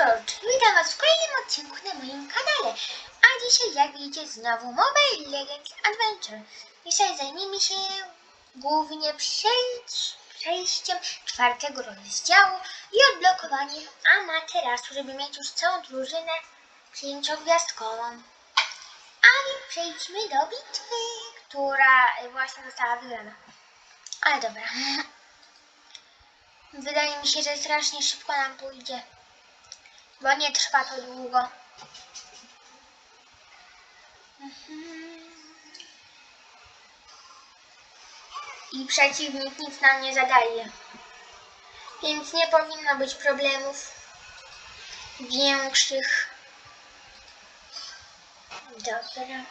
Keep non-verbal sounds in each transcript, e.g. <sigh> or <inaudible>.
Witam Was w kolejnym odcinku na moim kanale. A dzisiaj, jak widzicie, znowu Mobile Legends Adventure. Dzisiaj zajmiemy się głównie przejść, przejściem czwartego rozdziału i odblokowaniem Amaterasu, żeby mieć już całą drużynę pięciogwiazdkową. A więc przejdźmy do bitwy, która właśnie została wygrana. Ale dobra. <laughs> Wydaje mi się, że strasznie szybko nam pójdzie. Bo nie trwa to długo. Mhm. I przeciwnik nic nam nie zadaje. Więc nie powinno być problemów większych. Dobra.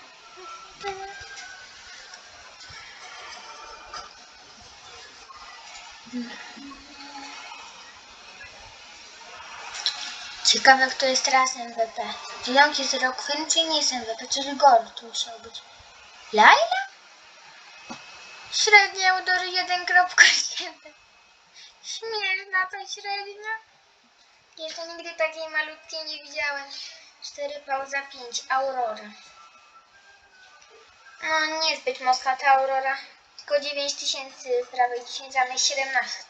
Ciekawe, kto jest teraz MVP. Zielonki jest Rockfin, czy nie jest MVP, czyli Gold musiał być. Laila? Średnia udor 1.7. Śmieszna ta średnia. Jeszcze nigdy takiej malutkiej nie widziałem. 4 pauza 5. Aurora. No, niezbyt mocna ta Aurora. Tylko 9000 prawie 10 zamiast 17.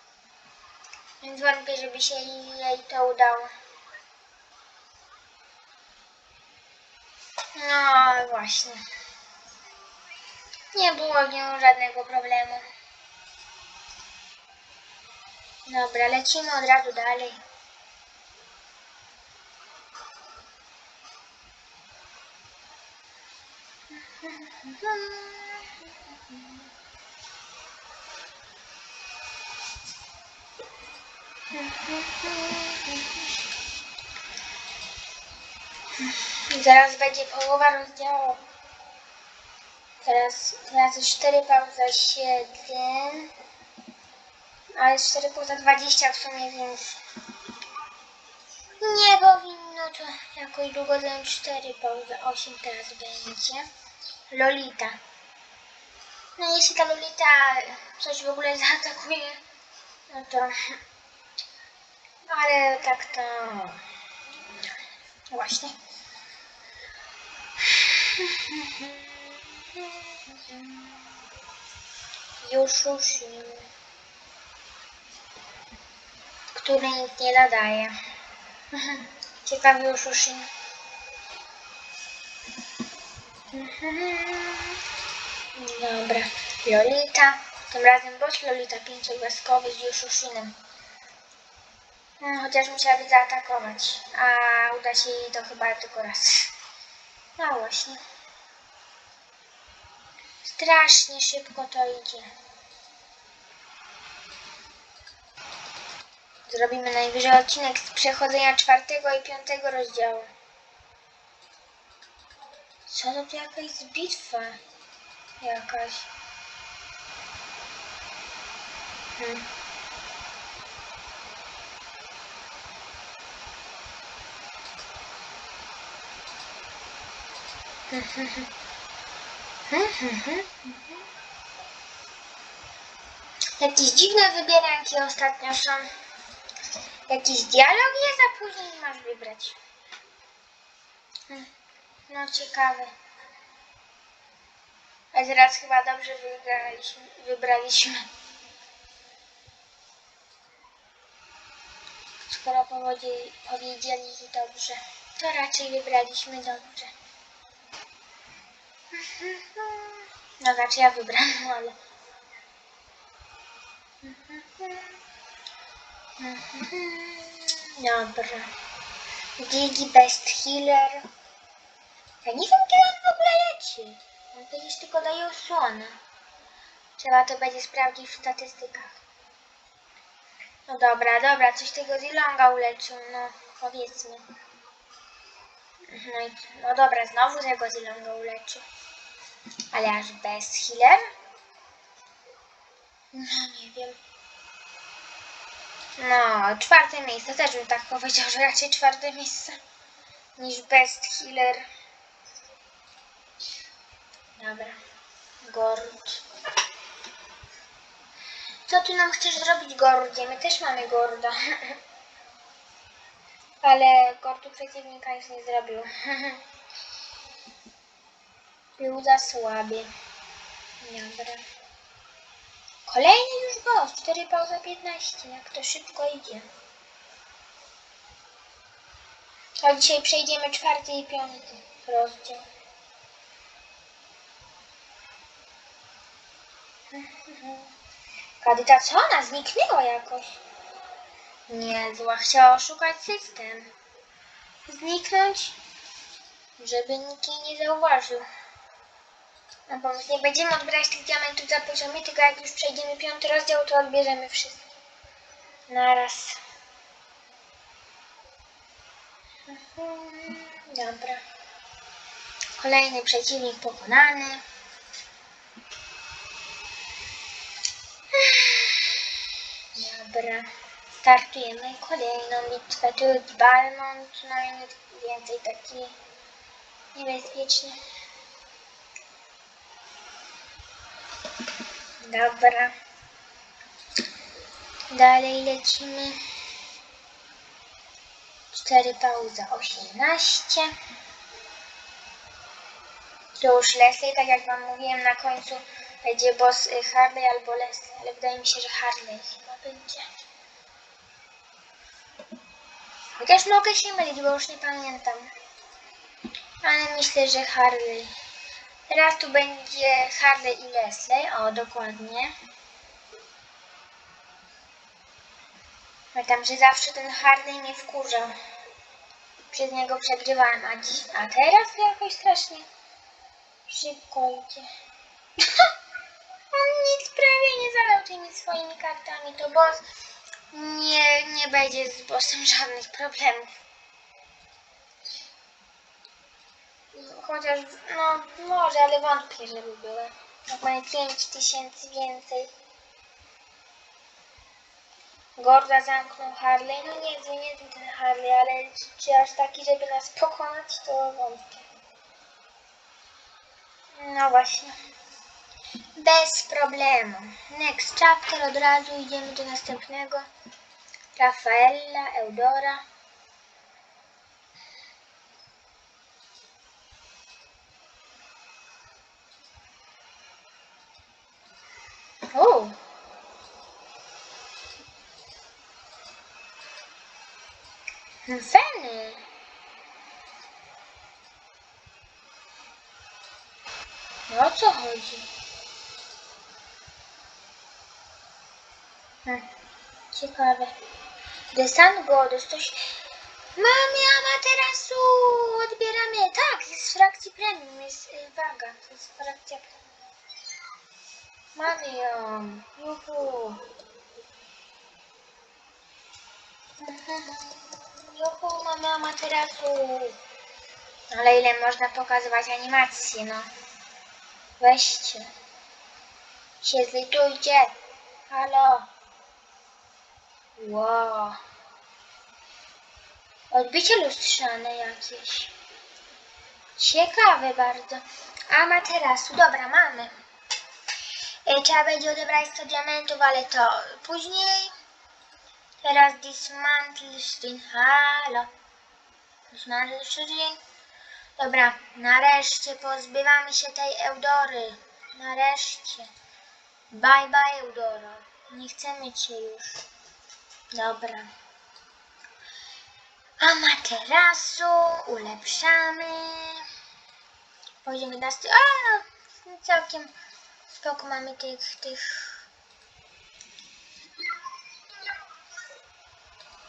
Więc wątpię, żeby się jej to udało. No właśnie. Nie było w nią żadnego problemu. Dobra, lecimy od razu dalej. <laughs> Zaraz będzie połowa rozdziału. Teraz, teraz jest 4 pauza 7. Ale jest 4 pauza 20 w sumie, więc nie powinno to jakoś długo zająć 4 pauza 8 teraz będzie. Lolita. No jeśli ta Lolita coś w ogóle zaatakuje, no to... Ale tak to... Właśnie. Juszusin, który nic nie nadaje. <laughs> Ciekawy Juszusin. Dobra, Lolita. Tym razem boss Lolita pięciogwiazdkowy z Juszusinem. No, chociaż musiałaby zaatakować, a uda się jej to chyba tylko raz. No właśnie. Strasznie szybko to idzie. Zrobimy najwyżej odcinek z przechodzenia czwartego i piątego rozdziału. Co to tu jakaś bitwa? Jakaś. Hmm. <laughs> Jakieś dziwne wybieranki ostatnio są. Jakiś dialog jest, a później masz wybrać. <laughs> No ciekawe. A teraz chyba dobrze wybraliśmy. wybraliśmy. Skoro powiedzieli, powiedzieli dobrze, to raczej wybraliśmy dobrze. No znaczy ja wybrałam, ale... Dobra. Gigi Best Healer. Ja nie wiem, kiedy on w ogóle leczy. On przecież tylko daje osłonę. Trzeba to będzie sprawdzić w statystykach. No dobra, dobra, coś tego Zilonga uleczył, no powiedzmy. No, i, no dobra, znowu tego Zilonga uleczył. Ale aż bez healer? No nie wiem. No, czwarte miejsce, też bym tak powiedział, że raczej czwarte miejsce niż best healer. Dobra. Gord. Co ty nam chcesz zrobić, Gordzie? My też mamy Gorda. <laughs> Ale kortu przeciwnika nic nie zrobił. <laughs> Był za słaby. Dobra. Kolejny już boss. 4 pauza 15. Jak to szybko idzie. A dzisiaj przejdziemy czwarty i piąty rozdział. Kadyta, co ona zniknęła jakoś? Nie, zła chciała oszukać system. Zniknąć, żeby nikt jej nie zauważył. No bo nie będziemy odbierać tych diamentów za poziomie, tylko jak już przejdziemy piąty rozdział, to odbierzemy wszystkie. Naraz. Mhm, Dobra. Kolejny przeciwnik pokonany. Dobra. Startujemy kolejną bitwę. Tu jest Balmont, no i więcej taki niebezpieczny. Dobra. Dalej lecimy. 4 pauza 18. To już Leslie, tak jak wam mówiłem, na końcu będzie boss y, Harley albo Leslie, ale wydaje mi się, że Harley chyba będzie. Chociaż mogę się mylić, bo już nie pamiętam. Ale myślę, że Harley. Teraz tu będzie Harley i Leslie. O, dokładnie. Pamiętam, że zawsze ten Harley mnie wkurzał. Przez niego przegrywałem, a, dziś, a teraz jakoś strasznie szybko idzie. <laughs> On nic prawie nie zadał tymi swoimi kartami. To boss nie, nie będzie z bossem żadnych problemów. Chociaż, no może, ale wątpię, żeby były. Jak mamy 5 tysięcy więcej. Gorda zamknął Harley. No nie, to nie ten Harley, ale czy aż taki, żeby nas pokonać, to wątpię. No właśnie. Bez problemu. Next chapter, od razu idziemy do następnego. Rafaella, Eudora. O! Feny! No o co chodzi? Hm, ciekawe. Desan Godos, coś... Mamy amaterasu! Odbieramy. Tak, jest z frakcji premium, jest y, waga. To jest frakcja premium. Mamy ją. Juhu. <laughs> Juhu, mamy amaterasu. Ale ile można pokazywać animacje, no. Weźcie. Się zlitujcie. Halo. Wow. Odbicie lustrzane jakieś. Ciekawe bardzo. Amaterasu, dobra, mamy. E, Trzeba będzie odebrać 100 diamentów, ale to później. Teraz dismantle screen. Halo. Dismantle screen. Dobra, nareszcie pozbywamy się tej Eudory. Nareszcie. Bye bye Eudora. Nie chcemy cię już. Dobra. Amaterasu ulepszamy. Poziom 11. A, no, całkiem spoko mamy tych, tych.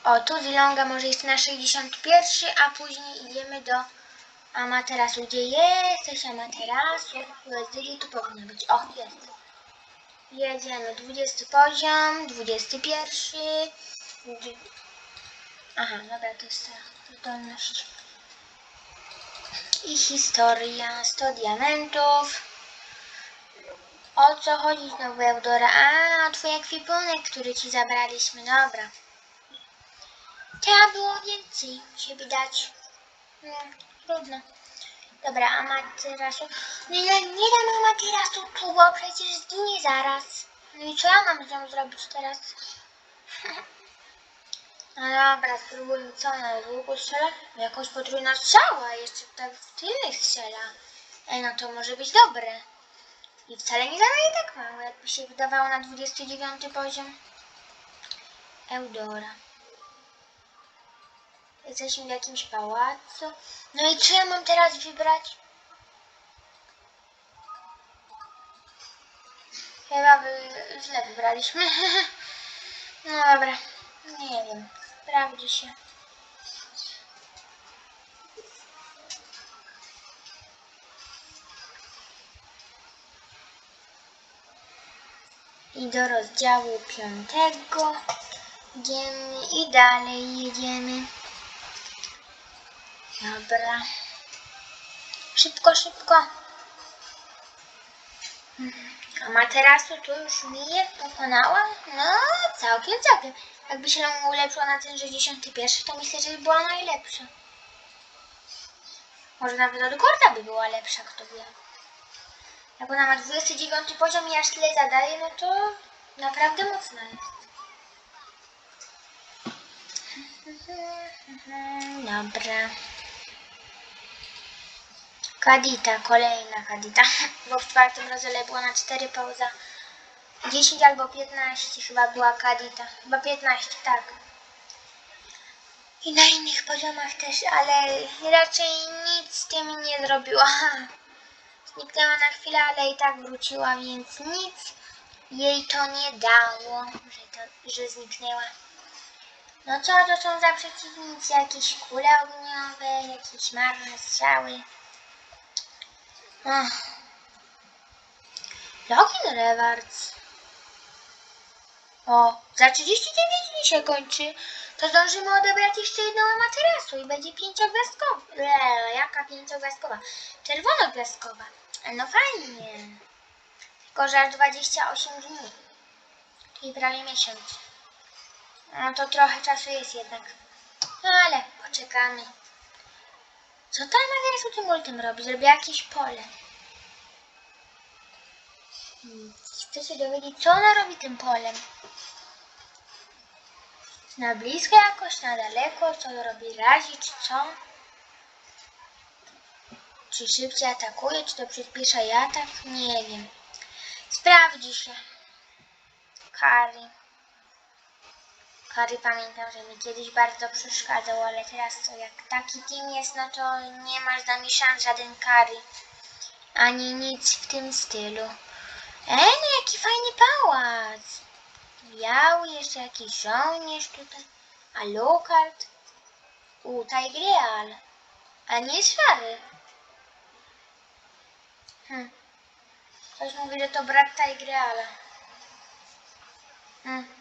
O, tu Zilonga może jest na 61, a później idziemy do Amaterasu. Gdzie jesteś Amaterasu? USD tu powinno być. O, jest. Jedziemy. 20 poziom, 21. Dw- Aha, dobra, to jest ta zdolność. I historia. 100 diamentów. O co chodzi znowu Eudora? A, twój ekwipunek, który ci zabraliśmy. Dobra. Trzeba było więcej siebie dać. No, trudno. Dobra, amaterasu. Nie, nie, nie dam amaterasu tu, bo przecież zginie zaraz. No i co ja mam z nią zrobić teraz? <laughs> No dobra, spróbujmy co na długo strzela? No Jakoś potrójna strzała, jeszcze tak w tyle strzela. Ej, no to może być dobre. I wcale nie zadaje tak mało, jakby się wydawało na 29 poziom. Eudora. Jesteśmy w jakimś pałacu. No i co ja mam teraz wybrać? Chyba by źle wybraliśmy. <laughs> No dobra, nie wiem. Sprawdzi się. I do rozdziału piątego. Idziemy i dalej jedziemy. Dobra. Szybko, szybko. A materasu tu już miję pokonała? No, całkiem, całkiem. Jakby się nam ulepszyła na ten 61, to myślę, że by była najlepsza. Może nawet od Gorda by była lepsza, kto wie. Jak ona ma 29 poziom i aż tyle zadaje, no to naprawdę mocna jest. Dobra. Kadita, kolejna kadita. Bo w czwartym rozdziale była na 4 pauza. 10 albo 15 chyba była kadita. Chyba 15, tak. I na innych poziomach też, ale raczej nic z tym nie zrobiła. Zniknęła na chwilę, ale i tak wróciła, więc nic jej to nie dało, że, to, że zniknęła. No co to są za przeciwnicy? Jakieś kule ogniowe, jakieś marne strzały. Ach. Login Rewards. O, za 39 dni się kończy. To zdążymy odebrać jeszcze jedną amaterasu i będzie pięciogwiazdkowa. Eee, jaka pięciogwiazdkowa? Czerwonogwiazdkowa. No fajnie. Tylko, że aż 28 dni. Czyli prawie miesiąc. No to trochę czasu jest jednak. No ale poczekamy. Co ta amaterasu tym ultem robi? Zrobi jakieś pole. Hmm, Chcę się dowiedzieć, co ona robi tym polem. Na blisko jakoś, na daleko, co robi razi, czy co? Czy szybciej atakuje, czy to przyspiesza jej atak? Nie wiem. Sprawdzi się. Kari. Kari pamiętam, że mi kiedyś bardzo przeszkadzał, ale teraz to jak taki team jest, no to nie masz z nami szans żaden Kari. Ani nic w tym stylu. E, no jaki fajny pałac. Biały, jeszcze jakiś żołnierz tutaj. A Lockhart. U, Tigreal. A nie jest szary. Hm. Ktoś mówi, że to brat Tigreala. Hm.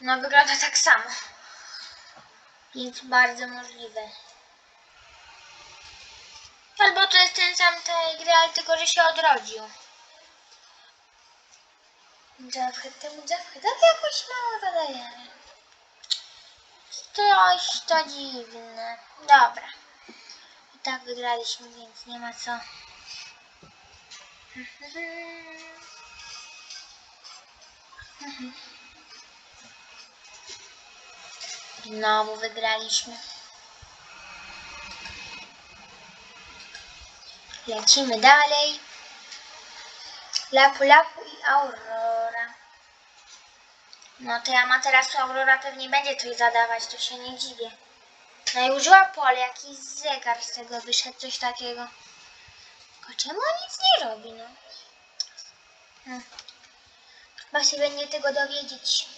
No wygląda tak samo. Więc bardzo możliwe. Albo to jest ten sam Tigreal, tylko że się odrodził. Jeffhead, temu Jeffheadowi jakoś mało zadajemy. Coś to dziwne. Dobra. I tak wygraliśmy, więc nie ma co. Znowu wygraliśmy. Lecimy dalej. Lapu Lapu i Aurora. No to ja ma teraz Aurora pewnie będzie coś zadawać, to się nie dziwię. No i użyła pole, jakiś zegar z tego wyszedł, coś takiego. Tylko czemu on nic nie robi, no? Hmm. Chyba się będzie tego dowiedzieć.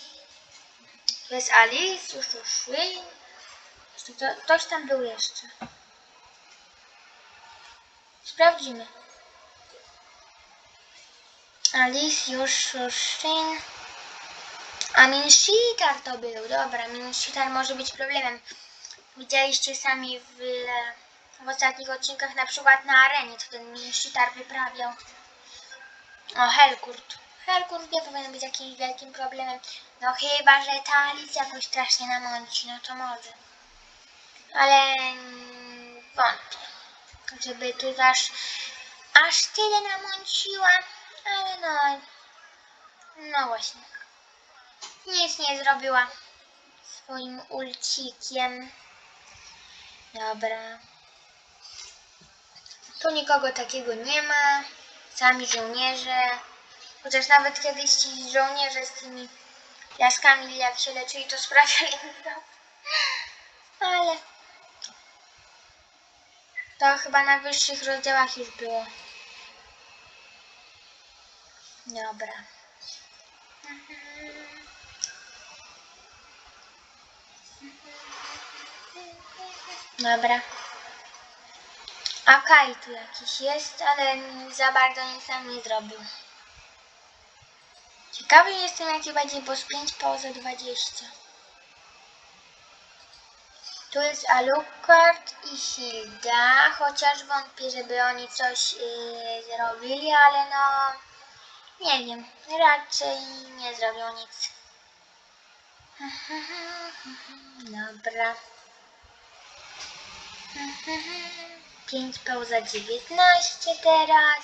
To jest Alice, już tu szły. To, ktoś tam był jeszcze. Sprawdzimy. Alice, już, już. A Minshitar to był, dobra, Minshitar może być problemem. Widzieliście sami w, w ostatnich odcinkach, na przykład na arenie, co ten Minshitar wyprawiał. O, Helkurt. Helkurt nie powinien być jakimś wielkim problemem. No chyba, że ta Alice jakoś strasznie namąci, no to może. Ale wątpię, żeby tu aż, aż tyle namąciła. Ale no, no właśnie. Nic nie zrobiła. swoim ulcikiem. Dobra. Tu nikogo takiego nie ma. Sami żołnierze. Chociaż nawet kiedyś ci żołnierze z tymi jaskami, jak się leczyli, to sprawiali dobrze. Ale to chyba na wyższych rozdziałach już było. Dobra. Dobra. A Kaj tu jakiś jest, ale za bardzo nic nam nie zrobił. Ciekawy jestem, jaki będzie boss 5 pauza 20. Tu jest Alucard i Hilda, chociaż wątpię, żeby oni coś yy, zrobili, ale no nie wiem, raczej nie zrobią nic. <laughs> Dobra. 5 pauza 19 teraz.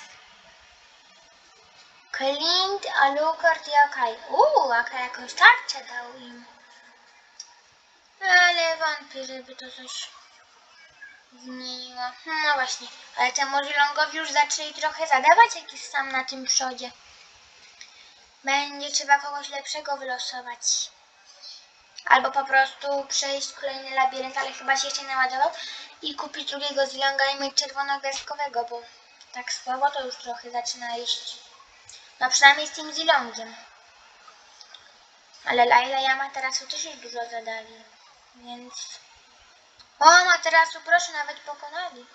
Clint, Alucard i Akai. Uuu, Akai jakąś tarczę dał im. Ale wątpię, żeby to coś zmieniło. No właśnie, ale temu Longowi już zaczęli trochę zadawać, jak jest sam na tym przodzie. Będzie trzeba kogoś lepszego wylosować. Albo po prostu przejść kolejny labirynt, ale chyba się jeszcze naładował i kupić drugiego zilonga i mieć czerwonogwiazdkowego, bo tak słabo to już trochę zaczyna iść. No przynajmniej z tym zilongiem. Ale Laila i Amaterasu też już dużo zadali, więc... O, Amaterasu proszę, nawet pokonali.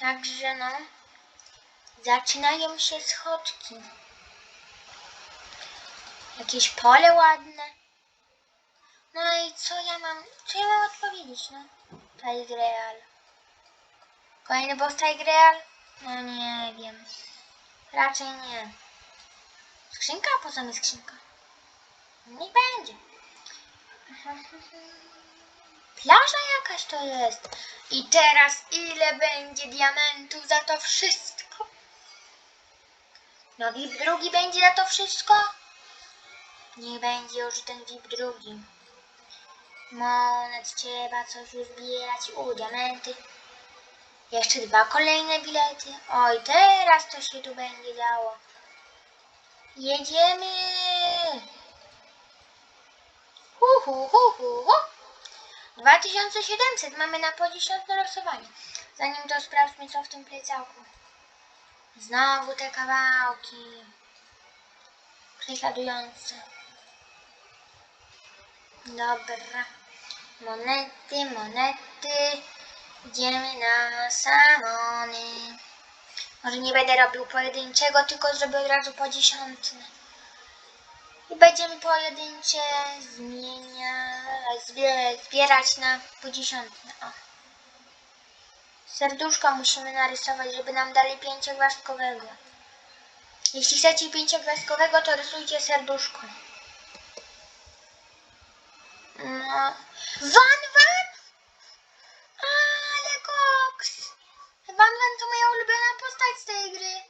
Także no, zaczynają się schodki. Jakieś pole ładne. No i co ja mam, co ja mam odpowiedzieć, no? Tigreal. Kolejny boss Tigreal? No nie wiem. Raczej nie. Skrzynka? Po co mi skrzynka? Niech będzie. <laughs> Plaża jakaś to jest. I teraz ile będzie diamentów za to wszystko? No VIP drugi będzie za to wszystko? Nie będzie już ten VIP drugi. Monet trzeba coś uzbierać. U, diamenty. Jeszcze dwa kolejne bilety. Oj, teraz to się tu będzie działo. Jedziemy. Hu, hu, hu, hu, hu. 2700 mamy na po 10 losowanie. Zanim to sprawdźmy co w tym plecaku. Znowu te kawałki. Prześladujące. Dobra. Monety, monety. Idziemy na salony. Może nie będę robił pojedynczego, tylko zrobię od razu po dziesiątne. I będziemy pojedyncze zmieniać, zbie- zbierać na po dziesiątne. O. Serduszko musimy narysować, żeby nam dali pięciogwiazdkowego. Jeśli chcecie pięciogwiazdkowego, to rysujcie serduszko. Van Van! Ale koks! Van Van to moja ulubiona postać z tej gry.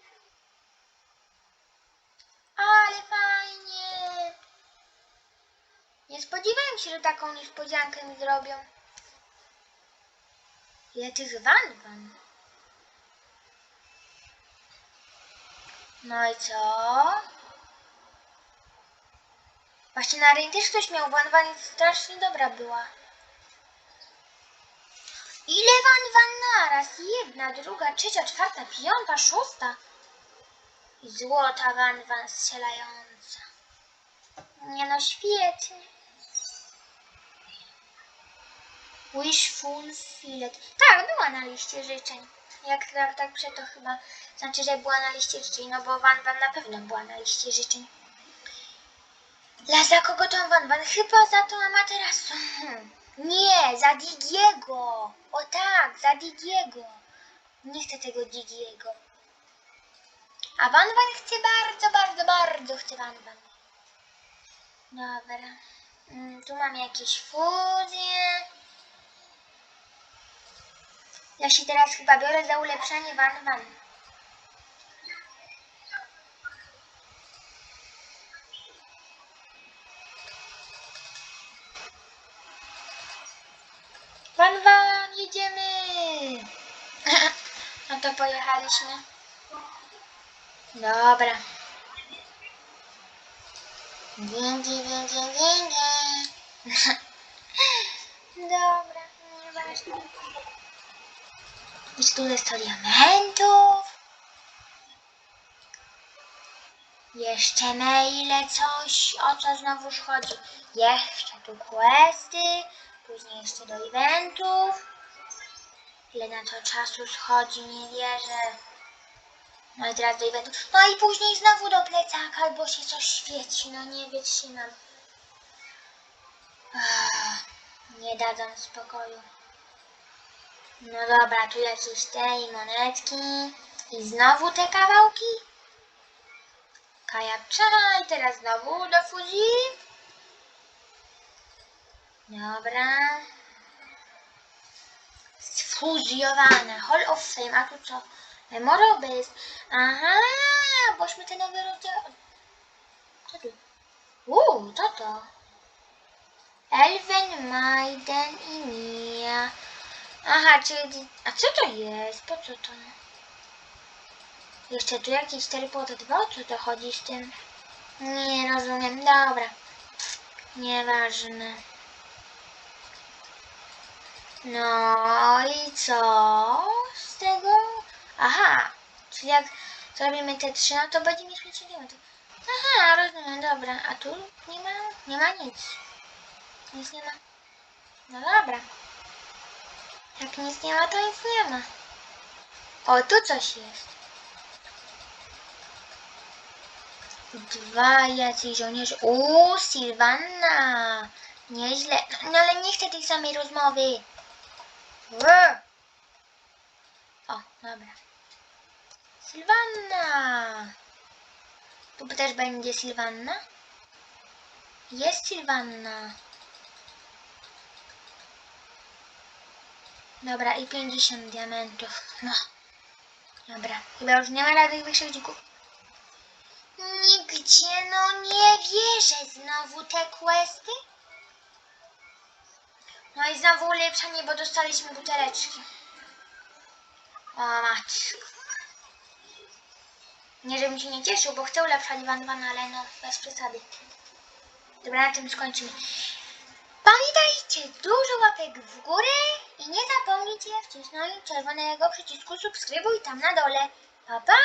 Ale fajnie! Nie spodziewałem się, że taką niespodziankę mi zrobią. Ile tych Van Van? No i co? Właśnie na rynku też ktoś miał Van i strasznie dobra była. Ile Van naraz? Jedna, druga, trzecia, czwarta, piąta, szósta. I złota Van strzelająca. Nie no, świetnie. Wishful Fillet. Tak, była na liście życzeń. Jak tak, tak prze to chyba znaczy, że była na liście życzeń, no bo Van Van na pewno była na liście życzeń. Dla za kogo tą Van Van? Chyba za tą Amaterasu. Nie, za Digiego. O tak, za Digiego. Nie chcę tego Digiego. A Van Van chce bardzo, bardzo, bardzo chce Van Van. Dobra. Mm, tu mam jakieś fuzje. Ja się teraz chyba biorę za ulepszanie Van Van. Van van, jedziemy! <laughs> no to pojechaliśmy. Dobra. Windy, windy, windy. Dobra, nieważne. Jest tu jest diamentów. Jeszcze maile, coś, o co znowuż chodzi. Jeszcze tu questy, później jeszcze do eventów. Ile na to czasu schodzi, nie wierzę. No i teraz do eventu. No i później znowu do plecaka, albo się coś świeci, no nie wytrzymam. Ach, nie dadzą spokoju. No dobra, tu jakieś te i monetki. I znowu te kawałki. Kajapcza i teraz znowu do fuzji. Dobra. Sfuzjowane. Hall of Fame. A tu co? Memorable. Aha, bośmy te nowe rozdziały... Co tu? Uuu, co to? Elven, Maiden i Mia. Aha, czyli... A co to jest? Po co to? Jeszcze tu jakieś 4 po 2? O co to chodzi z tym? Nie rozumiem. Dobra. Nieważne. No i co z tego? Aha, czyli jak zrobimy te trzy, no to będziemy mieć więcej diamentów. Aha, rozumiem, dobra. A tu nie ma, nie ma nic. Nic nie ma. No dobra. Jak nic nie ma, to nic nie ma. O, tu coś jest. Dwa jacyś żołnierze. Uuu, Sylwanna. Nieźle. No ale nie chcę tej samej rozmowy. Ue. O, dobra. Sylwanna. Tu też będzie Sylwanna? Jest Sylwanna. Dobra, i 50 diamentów. No. Dobra, chyba już nie ma żadnych wyższych dzików. Nigdzie, no nie wierzę. Znowu te questy? No i znowu ulepszanie, bo dostaliśmy buteleczki. O matko. Nie, żebym się nie cieszył, bo chcę ulepszać Van Van, ale no, bez przesady. Dobra, na tym skończymy. Pamiętajcie, dużo łapek w górę i nie zapomnijcie wcisnąć czerwonego przycisku subskrybuj tam na dole. Pa, pa!